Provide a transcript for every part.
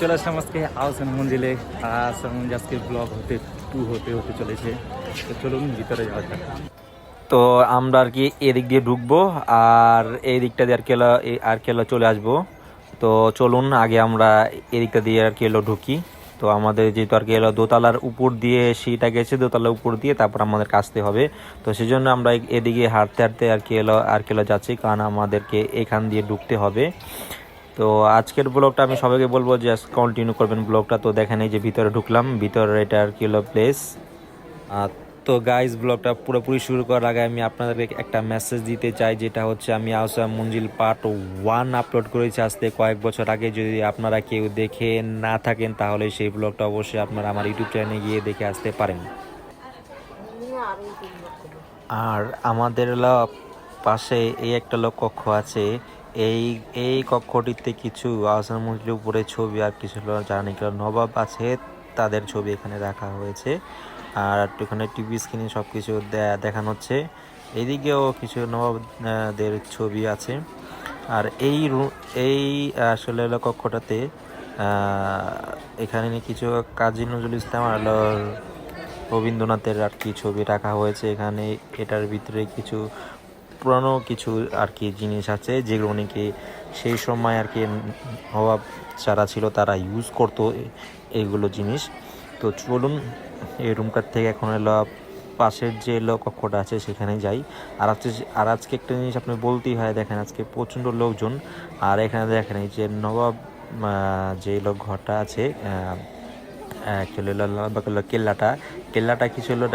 চলে আসলাম আজকে আহসান মঞ্জিলে আজকে ব্লগ হতে টু হতে হতে চলেছে। চলুন ভিতরে যাওয়া যাক। তো আমরা আর কি এদিক দিয়ে ঢুকবো, আর এই দিকটা দিয়ে আর কি হলো আর কি হলো চলে আসব। তো চলুন, আগে আমরা এদিকটা দিয়ে আর কি হলো ঢুকি। তো আমাদের যেহেতু আর কি হলো দোতলার উপর দিয়ে সিঁড়িটা গেছে, দোতলার উপর দিয়ে তারপর আমাদের কাছতে হবে। তো সেই জন্য আমরা এদিকে হাঁটতে হাঁটতে আর কি হলো, আর কি হলো যাচ্ছি, কারণ আমাদেরকে এখান দিয়ে ঢুকতে হবে। তো আজকের ব্লগটা আমি সবাইকে বলব যে কন্টিনিউ করবেন ব্লগটা তো দেখেন এই যে ভিতরে ঢুকলাম ভিতরে এটা আর কি হলো প্লেস আহ, তো গাইজ ব্লগটা পুরোপুরি শুরু করার আগে আমি আপনাদেরকে একটা মেসেজ দিতে চাই যেটা হচ্ছে আমি Ausa Manzil part one upload করেছি থেকে কয়েক বছর আগে। যদি আপনারা কেউ দেখে না থাকেন তাহলে সেই ব্লগটা অবশ্যই আপনারা আমার ইউটিউব চ্যানেলে গিয়ে দেখে আসতে পারেন। আর আমাদের পাশে এই একটা লোক কক্ষ আছে এই এই কক্ষটিতে কিছু আহসান মঞ্জিলের উপরে ছবি আর কিছু যারা নাকি নবাব আছে, তাদের ছবি এখানে রাখা হয়েছে। আর এখানে টিভি স্ক্রিনে সব কিছু দেখানো হচ্ছে। এদিকেও কিছু নবাবদের ছবি আছে। আর এই এই আসলে কক্ষটাতে এখানে কিছু কাজী নজরুল ইসলাম আর রবীন্দ্রনাথের আর কি ছবি রাখা হয়েছে। এখানে এটার ভিতরে কিছু পুরানো কিছু আর কি জিনিস আছে, যেগুলো নাকি সেই সময় আর কি নবাব যারা ছিল তারা ইউজ করতো এইগুলো জিনিস। তো চলুন, এই রুমটার থেকে এখন এলো পাশের যে এলো কক্ষটা আছে সেখানে যাই। আর আজকে আর আজকে একটা জিনিস আপনি বলতেই হয়, দেখেন আজকে প্রচণ্ড লোকজন। আর এখানে দেখেন এই যে নবাব যে লোক ঘরটা আছে অ্যাকচুয়ালি লালবাগের কেল্লাটা। কেল্লাটা কিছু হলো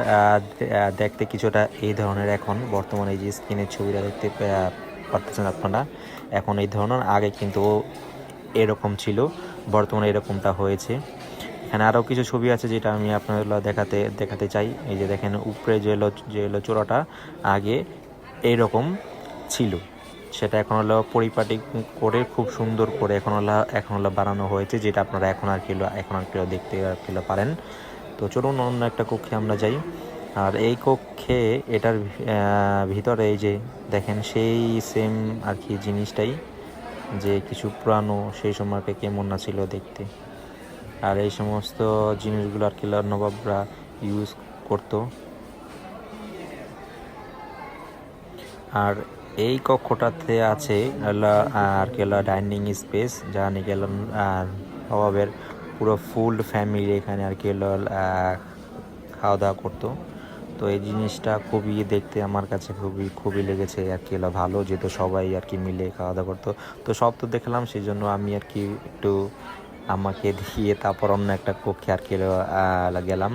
দেখতে কিছুটা এই ধরনের এখন। বর্তমানে এই যে স্ক্রিনের ছবিটা দেখতে পারতেছেন আপনারা। এখন এই ধরনের, আগে কিন্তু এরকম ছিল। বর্তমানে এরকমটা হয়েছে। এখানে আরও কিছু ছবি আছে যেটা আমি আপনাদের দেখাতে দেখাতে চাই। এই যে দেখেন, উপরে যে এলো যে এলো চূড়াটা, আগে এইরকম ছিল। সেটা এখন হলো পরিপাটি করে খুব সুন্দর করে এখন হলো এখন হলো বানানো হয়েছে, যেটা আপনারা এখন আর কিলো, এখন আর কিলো দেখতে আর কিলো পারেন। তো চলুন অন্য একটা কক্ষে আমরা যাই। আর এই কক্ষে এটার ভিতরে এই যে দেখেন, সেই সেম আর কি জিনিসটাই, যে কিছু পুরানো সেই সময়কে কেমন না ছিল দেখতে। আর এই সমস্ত জিনিসগুলো আর কি নবাবরা ইউজ করতো। আর এই কক্ষটাতে আছে আর কি ডাইনিং স্পেস যা নাকি নবাবের পুরো ফুল ফ্যামিলি এখানে আর কি খাওয়া দাওয়া করতো। তো এই জিনিসটা খুবই দেখতে আমার কাছে খুবই খুবই লেগেছে আর কি ভালো যেহেতু সবাই আর কি মিলে খাওয়া দাওয়া করতো। তো সব তো দেখলাম সেই জন্য আমি আর কি একটু আমাকে দেখিয়ে তারপর অন্য একটা কক্ষে আর কি গেলাম।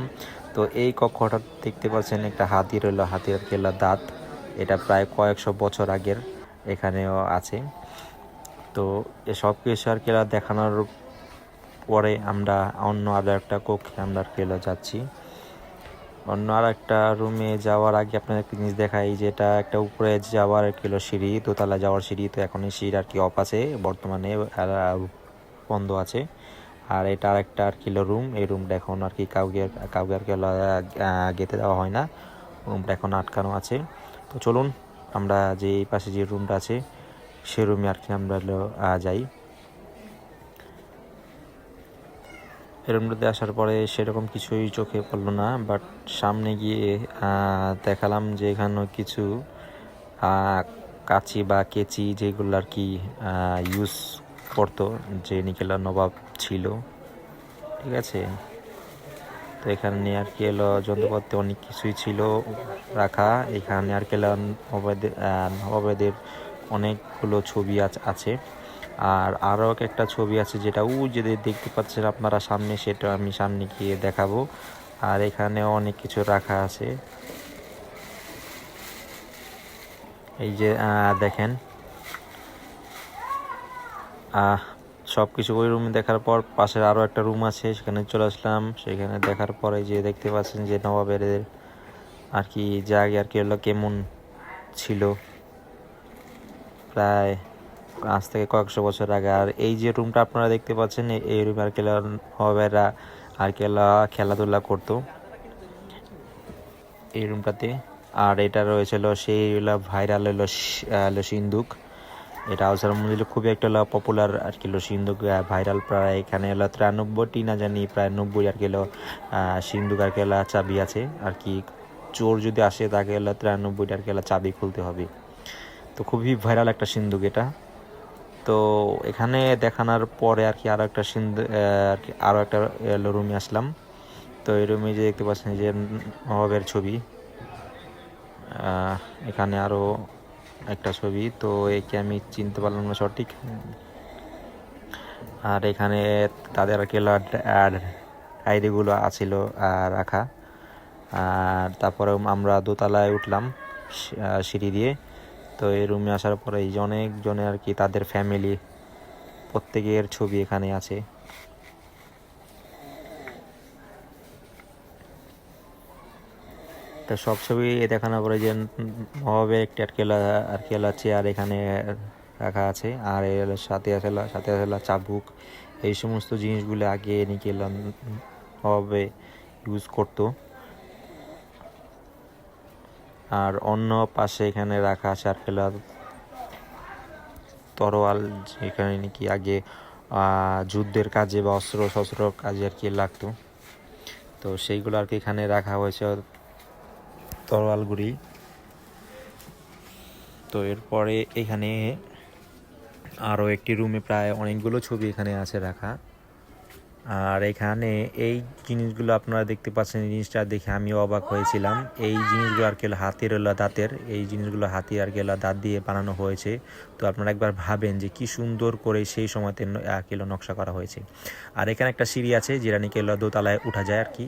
তো এই কক্ষটা দেখতে পাচ্ছেন, একটা হাতি রইল হাতির আর কি দাঁত। এটা প্রায় কয়েকশো বছর আগের এখানেও আছে। তো এসব কিছু আর কি দেখানোর পরে আমরা অন্য আরও একটা কক্ষে আমরা আর কি হলো যাচ্ছি। অন্য আর একটা রুমে যাওয়ার আগে আপনাদের জিনিস দেখাই যেটা একটা উপরে যাওয়ার আর কি হলো সিঁড়ি, দোতলা যাওয়ার সিঁড়ি, তো এখন এই সিঁড়ি আর কি অফ আছে, বর্তমানে বন্ধ আছে। আর এটা আর একটা আর কিলো রুম এই রুমটা এখন আর কি কাউকে কাউকে আর কি গেতে দেওয়া হয় না। রুমটা এখন আটকানো আছে। তো চলুন, আমরা যে পাশে যে রুমটা আছে, সে রুমে আর কি আমরা যাই। রুমটাতে আসার পরে সেরকম কিছুই চোখে পড়ল না বাট সামনে গিয়ে দেখালাম যে এখানে কিছু কাঁচি বা কেচি যেগুলো আর কি ইউজ করতো, যে নিকেলা নবাব ছিল। ঠিক আছে? তো এখানে আর কি এলো, যন্ত্রপাতি অনেক কিছুই ছিল রাখা। এখানে আর কি এলো, নবাবেদের অনেকগুলো ছবি আছ- আর আরও একটা ছবি আছে যেটা, উ যদি দেখতে পাচ্ছেন আপনারা সামনে, সেটা আমি সামনে গিয়ে দেখাবো। আর এখানে অনেক কিছু রাখা আছে। এই যে দেখেন। সব কিছু ওই রুমে দেখার পর পাশের আরও একটা রুম আছে সেখানে চলে আসলাম। সেখানে দেখার পরে যে দেখতে পাচ্ছেন যে নবাবের আর কি জায়গা আর কি হলো কেমন ছিল। প্রায় আজ থেকে কয়েকশো বছর আগে। আর এই যে রুমটা আপনারা দেখতে পাচ্ছেন এই- রুমে আর কি হলো নবাবেরা আর কি খেলাধুলা করতো। এই রুমটাতে আর এটা রয়েছিল সেই ভাইরাল হলো স- আহ, হলো সিন্দুক এটা আউসার মন্দিরে খুবই একটা হলো পপুলার আর কি হলো সিন্ধুক ভাইরাল প্রায় এখানে হলো তিরানব্বইটি না জানি, প্রায় নব্বই আর কি হলো সিন্ধুক আর কি চাবি আছে। আর কি চোর যদি আসে তাকে হলো তিরানব্বইটা আর কি চাবি খুলতে হবে। তো খুবই ভাইরাল একটা সিন্ধুক এটা। তো এখানে দেখানোর পরে আর কি আরও একটা সিন্ধু আর কি আরও একটা রুমে আসলাম। তো এই রুমে যে দেখতে পাচ্ছেন যে নবাবের ছবি। এখানে আরও একটা ছবি তো একে আমি চিনতে পারলাম না সঠিক। আর এখানে তাদের আর ডায়েরিগুলো আছিল আহ, রাখা। আর তারপরে আমরা দোতলায় উঠলাম সিঁড়ি দিয়ে। তো এই রুমে আসার পরে অনেকজনে আর কি তাদের ফ্যামিলি প্রত্যেকের ছবি এখানে আছে। তো সব ছবি দেখানোর পরে যে নবাবে একটি আটকেলা আটকেলা চেয়ার এখানে রাখা আছে, আর এর সাথে আছে সাথে আছে চাবুক। এই সমস্ত জিনিসগুলো আগে নিকেল নবাবে ইউজ করতো। আর অন্য পাশে এখানে রাখা আছে আটকেলা তরোয়াল, যেখানে নাকি আগে যুদ্ধের কাজে বা অস্ত্র শস্ত্র কাজে আর কি লাগতো। তো সেইগুলো আর কি এখানে রাখা হয়েছে। তরোয়ালগুলি তো এরপরে এখানে আরও একটি রুমে প্রায় অনেকগুলো ছবি এখানে আছে রাখা। আর এখানে এই জিনিসগুলো আপনারা দেখতে পাচ্ছেন, এই জিনিসটা দেখে আমিও অবাক হয়েছিলাম। এই জিনিসগুলো আর কি হলো হাতের হলো দাঁতের, এই জিনিসগুলো হাতি আর কি হলো দাঁত দিয়ে বানানো হয়েছে। তো আপনারা একবার ভাবেন যে কি সুন্দর করে সেই সময়তে ন- আর কি নকশা করা হয়েছে। আর এখানে একটা সিঁড়ি আছে, যেটা নাকি দোতলায় উঠা যায় আর কি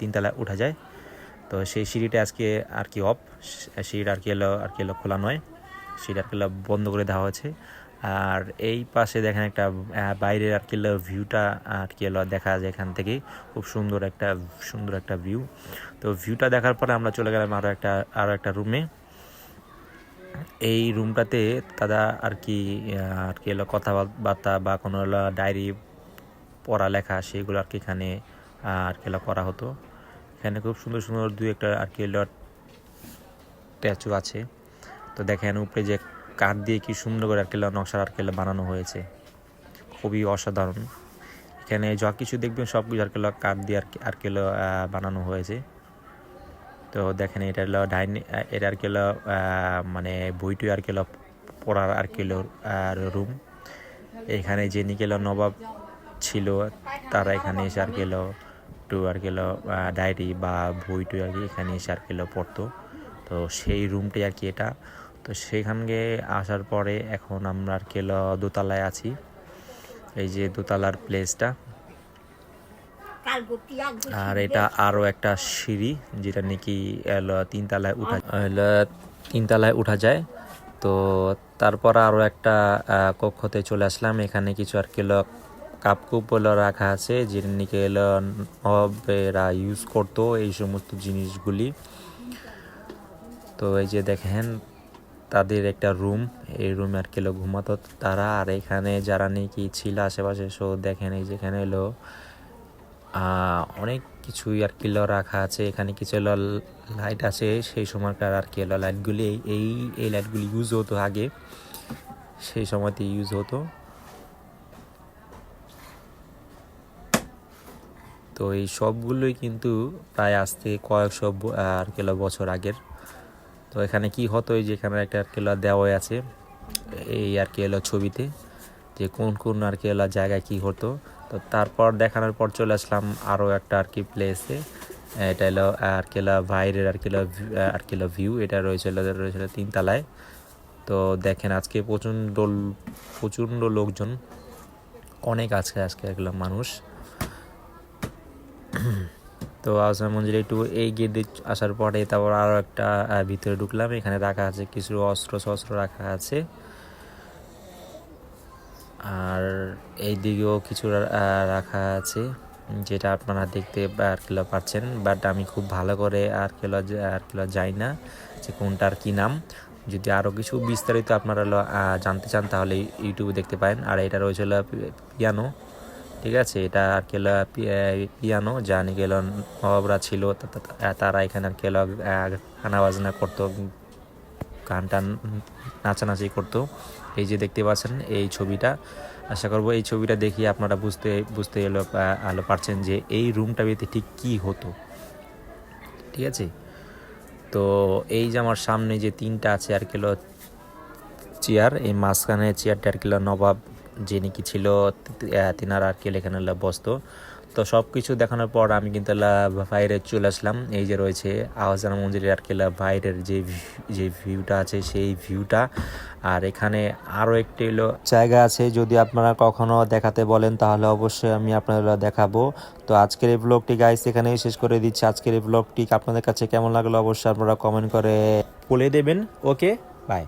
তিনতলায় উঠা যায়। তো সেই সিঁড়িটা আজকে আর কি অফ সিঁড়িটা আর কি এলো, আর কি এলো খোলা নয়। সিঁড়িটা আর কি বন্ধ করে দেওয়া হয়েছে। আর এই পাশে দেখেন একটা বাইরের আর কি ভিউটা আর কি দেখা যায় এখান থেকে খুব সুন্দর একটা সুন্দর একটা ভিউ তো ভিউটা দেখার পরে আমরা চলে গেলাম আরও একটা আরও একটা রুমে এই রুমটাতে তারা আর কি আর কি এলো কথাবার্তা বা কোনো ডায়েরি পড়ালেখা, সেগুলো আর কি এখানে আর কি করা হতো। এখানে খুব সুন্দর সুন্দর দুই একটা আর কি স্ট্যাচু আছে। তো দেখেন উপরে যে কাঠ দিয়ে কি সুন্দর করে আরকেলা নকশার আরকেলা বানানো হয়েছে। খুবই অসাধারণ। এখানে যা কিছু দেখবেন সব কিছু আর আরকেলা কাঠ দিয়ে আর আরকেলা বানানো হয়েছে। তো দেখেন এটা হলো ডাইনি এটা আর হলো মানে বইটি আর কি হলো পড়ার আর কি রুম। এখানে যে নিকেল নবাব ছিল, তারা এখানে এসে আর কি হলো একটু আর কি ডায়েরি বা বইটি আর কি এখানে এসে আর কি পড়তো। তো সেই রুমটি আর কি এটা। তো সেখানে আসার পরে এখন আমরা আর কি দোতলায় আছি। এই যে দোতলার প্লেসটা আর এটা আরও একটা সিঁড়ি, যেটা নাকি তিনতলায় উঠা তিনতলায় উঠা যায়। তো তারপর আরও একটা কক্ষতে চলে আসলাম। এখানে কিছু আর কিলো কাপ কুপ রাখা আছে, যেটা নাকি এলো নবাবেরা ইউজ করতো এই সমস্ত জিনিসগুলি। তো এই যে দেখেন, তাদের একটা রুম এই রুমে আর কিলো ঘুমাতো তারা। আর এখানে যারা নাকি ছিল আশেপাশে, সো দেখেন এই যেখানে এলো অনেক কিছুই আর কি হলো রাখা আছে। এখানে কিছু হলো লাইট আছে, সেই সময়কার আর কি হলো লাইটগুলি এই এই লাইটগুলি ইউজ হতো আগে, সেই সময়তে ইউজ হতো। তো এই সবগুলোই কিন্তু প্রায় আজ থেকে কয়েকশো আর কিলো বছর আগের। তো এখানে কি হতো, এই যে এখানে একটা আর কিলো দেওয়া আছে, এই আর কি হলো ছবিতে, যে কোন কোন আর কি জায়গায় কি হতো। তো তারপর দেখানোর পর চলে আসলাম আরও একটা আর কি প্লেসে এটা এলো আর কি হলো বাইরের আর কি হলো আর কি হলো ভিউ এটা রয়েছিল রয়েছিল তিনতলায়। তো দেখেন আজকে প্রচণ্ড প্রচণ্ড লোকজন, অনেক আজকে আজকে এগুলো মানুষ। তো আসাম মঞ্জিল একটু এই গেট দিয়ে আসার পরে তারপর আরও একটা ভিতরে ঢুকলাম। এখানে রাখা আছে কিছু অস্ত্র শস্ত্র রাখা আছে। আর এই দিকেও কিছু রাখা আছে, যেটা আপনারা দেখতে আর কিলো পাচ্ছেন। বাট আমি খুব ভালো করে আর কিলো আর কিলো যাই না যে কোনটার কি নাম। যদি আরও কিছু বিস্তারিত আপনারা জানতে চান তাহলে ইউটিউবে দেখতে পারেন। আর এটা রয়েছে হলো পিয়ানো। ঠিক আছে, এটা আর কি হলো পিয়ানো, যা হলো নবাবরা ছিল তারা এখানে আর কি হলো গানা বাজনা করতো গান টান নাচানাচি করতো। এই যে দেখতে পাচ্ছেন এই ছবিটা, আশা করব এই ছবিটা দেখিয়ে আপনারা বুঝতে বুঝতে এলো আলো পারছেন যে এই রুমটা ভিতরে ঠিক কী হতো। ঠিক আছে? তো এই যে আমার সামনে যে তিনটা আছে আর কিলো চেয়ার, এই মাঝখানে চেয়ারটা আর কেলো নবাব যে নাকি ছিল তিনার আর কি এখানে বসতো। তো সব কিছু দেখানোর পর আমি কিন্তু বাইরে চলে আসলাম। এই যে রয়েছে মঞ্জিলের আর কি বাইরের যে যে ভিউটা আছে, সেই ভিউটা। আর এখানে আরও একটি হলো জায়গা আছে, যদি আপনারা কখনো দেখাতে বলেন তাহলে অবশ্যই আমি আপনাদের দেখাবো। তো আজকের এই ব্লগটি গাইস এখানেই শেষ করে দিচ্ছি। আজকের এই ব্লগটি আপনাদের কাছে কেমন লাগল অবশ্যই আপনারা কমেন্ট করে বলে দেবেন। Okay bye